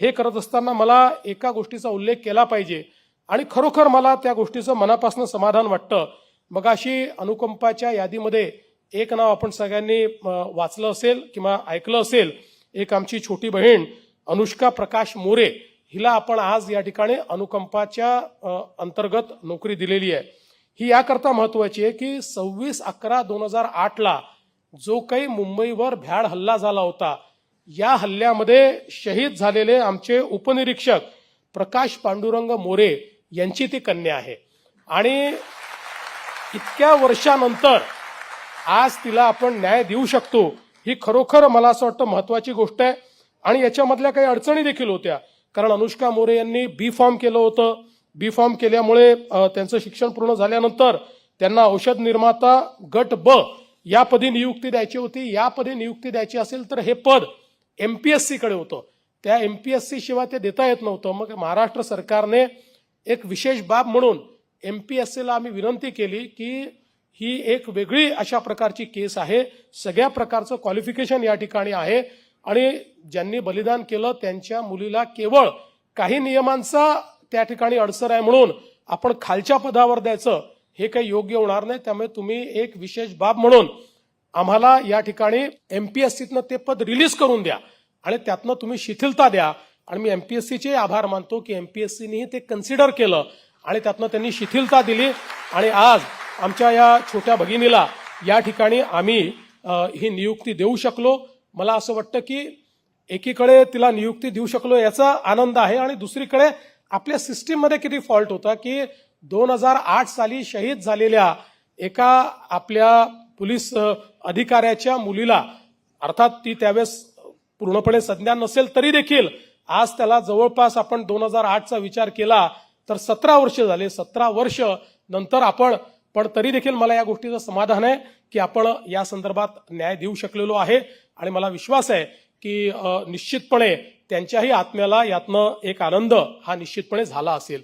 हे करत असताना मला एका गोष्टीचा उल्लेख केला पाहिजे. आणि खरोखर मला त्या गोष्टीचं मनापासून समाधान वाटतं. मग अशी अनुकंपाच्या यादीमध्ये एक नाव आपण सगळ्यांनी वाचलं असेल किंवा ऐकलं असेल. एक आमची छोटी बहीण अनुष्का प्रकाश मोरे हिला आपण आज या ठिकाणी अनुकंपाच्या अंतर्गत नोकरी दिलेली आहे. ही याकरता महत्वाची आहे की सव्वीस अकरा दोन हजार आठला जो काही मुंबईवर भ्याड हल्ला झाला होता या हल्ल्यामध्ये शहीद झालेले आमचे उपनिरीक्षक प्रकाश पांडुरंग मोरे यांची ती कन्या आहे. आणि इतक्या वर्षानंतर आज तिला आपण न्याय देऊ शकतो ही खरोखर मला असं वाटतं महत्वाची गोष्ट आहे. आणि याच्यामधल्या काही अडचणी देखील होत्या. कारण अनुष्का मोरे यांनी बी फॉर्म केलं होतं. बी फॉर्म केल्यामुळे त्यांचं शिक्षण पूर्ण झाल्यानंतर त्यांना औषध निर्माता गट ब या पदी नियुक्ती द्यायची होती. या पदी नियुक्ती द्यायची असेल तर हे पद एम पी एस सीकडे होतं. त्या एम पी एस सी शिवाय ते देता येत नव्हतं. मग महाराष्ट्र सरकारने एक विशेष बाब म्हणून एम पी एस सीला आम्ही विनंती केली की ही एक वेगळी अशा प्रकारची केस आहे. सगळ्या प्रकारचं क्वालिफिकेशन या ठिकाणी आहे. आणि ज्यांनी बलिदान केलं त्यांच्या मुलीला केवळ काही नियमांचा त्या ठिकाणी अडसर आहे म्हणून आपण खालच्या पदावर द्यायचं हे काही योग्य होणार नाही. त्यामुळे तुम्ही एक विशेष बाब म्हणून आम्हाला या ठिकाणी एमपीएससीतनं ते पद रिलीज करून द्या. आणि त्यातनं तुम्ही शिथिलता द्या. आणि मी एमपीएससीचे आभार मानतो की एमपीएससीनेही ते कन्सिडर केलं आणि त्यातनं त्यांनी शिथिलता दिली. आणि आज आमच्या या छोट्या भगिनीला या ठिकाणी आम्ही ही नियुक्ती देऊ शकलो. मला असं वाटतं की एकीकडे तिला नियुक्ती देऊ शकलो याचा आनंद आहे आणि दुसरीकडे आपल्या सिस्टीममध्ये किती फॉल्ट होता की दोन हजार आठ साली शहीद झालेल्या एका आपल्या पोलीस अधिकाऱ्याच्या मुलीला अर्थात ती त्यावेळेस पूर्णपणे संज्ञान नसेल तरी देखील आज त्याला जवळपास आपण दोन हजार आठचा विचार केला तर सतरा वर्ष झाले. सतरा वर्ष नंतर आपण पण तरी देखील मला या गोष्टीचं समाधान आहे की आपण या संदर्भात न्याय देऊ शकलेलो आहे. आणि मला विश्वास आहे की निश्चितपणे त्यांच्याही आत्म्याला यातनं एक आनंद हा निश्चितपणे झाला असेल.